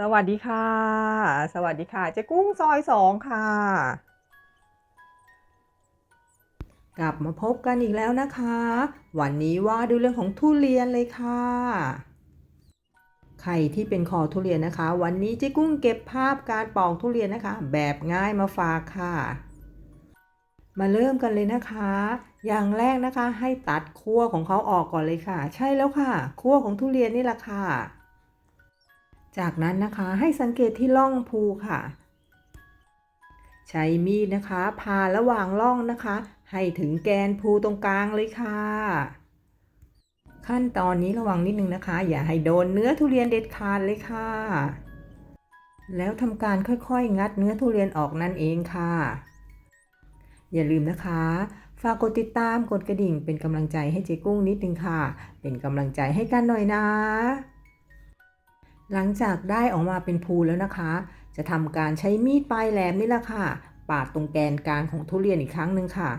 สวัสดีค่ะ สวัสดีค่ะเจ๊กุ้งซอยสองค่ะ กลับมาพบกันอีกแล้วนะคะ วันนี้ว่าดูเรื่องของทุเรียนเลยค่ะ ใครที่เป็นคอทุเรียนนะคะ วันนี้เจ๊กุ้งเก็บภาพการปอกทุเรียนนะคะ แบบง่ายมาฝากค่ะ มาเริ่มกันเลยนะคะ อย่างแรกนะคะให้ตัดขั้วของเขาออกก่อนเลยค่ะ ใช่แล้วค่ะขั้วของทุเรียนนี่แหละค่ะ จากนั้นนะคะให้สังเกตที่ร่องภูค่ะ ใช้มีดนะคะพาระหว่างร่องนะคะ ให้ถึงแกนภูตรงกลางเลยค่ะ ขั้นตอนนี้ระวังนิดนึงนะคะ อย่าให้โดนเนื้อทุเรียนเด็ดขาดเลยค่ะ แล้วทำการค่อยๆ งัดเนื้อทุเรียนออกนั่นเองค่ะ อย่าลืมนะคะฝากกดติดตามกดกระดิ่งเป็นกำลังใจให้เจ๊กุ้งนิดนึงค่ะ เป็นกำลังใจให้กันหน่อยนะ หลังจากได้ออกมาเป็นภูแล้วนะคะ จะทำการใช้มีดปลายแหลมนี่แหละค่ะ ปาดตรงแกนกลางของทุเรียนอีกครั้งหนึ่งค่ะ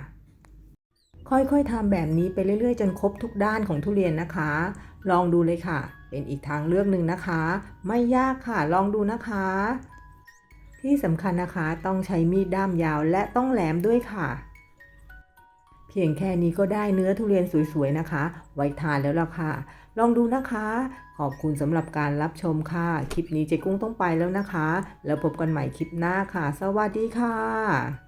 ค่อยๆทำแบบนี้ไปเรื่อยๆ จนครบทุกด้านของทุเรียนนะคะ ลองดูเลยค่ะ เป็นอีกทางเลือกหนึ่งนะคะ ไม่ยากค่ะ ลองดูนะคะ ที่สำคัญนะคะต้องใช้มีดด้ามยาวและต้องแหลมด้วยค่ะ พียงแค่นี้ก็ได้เนื้อทุเรียนสวยๆนะคะ ไว้ทานแล้วล่ะค่ะ ลองดูนะคะ ขอบคุณสำหรับการรับชมค่ะ คลิปนี้เจ๊กุ้งต้องไปแล้วนะคะ แล้วพบกันใหม่คลิปหน้าค่ะ สวัสดีค่ะ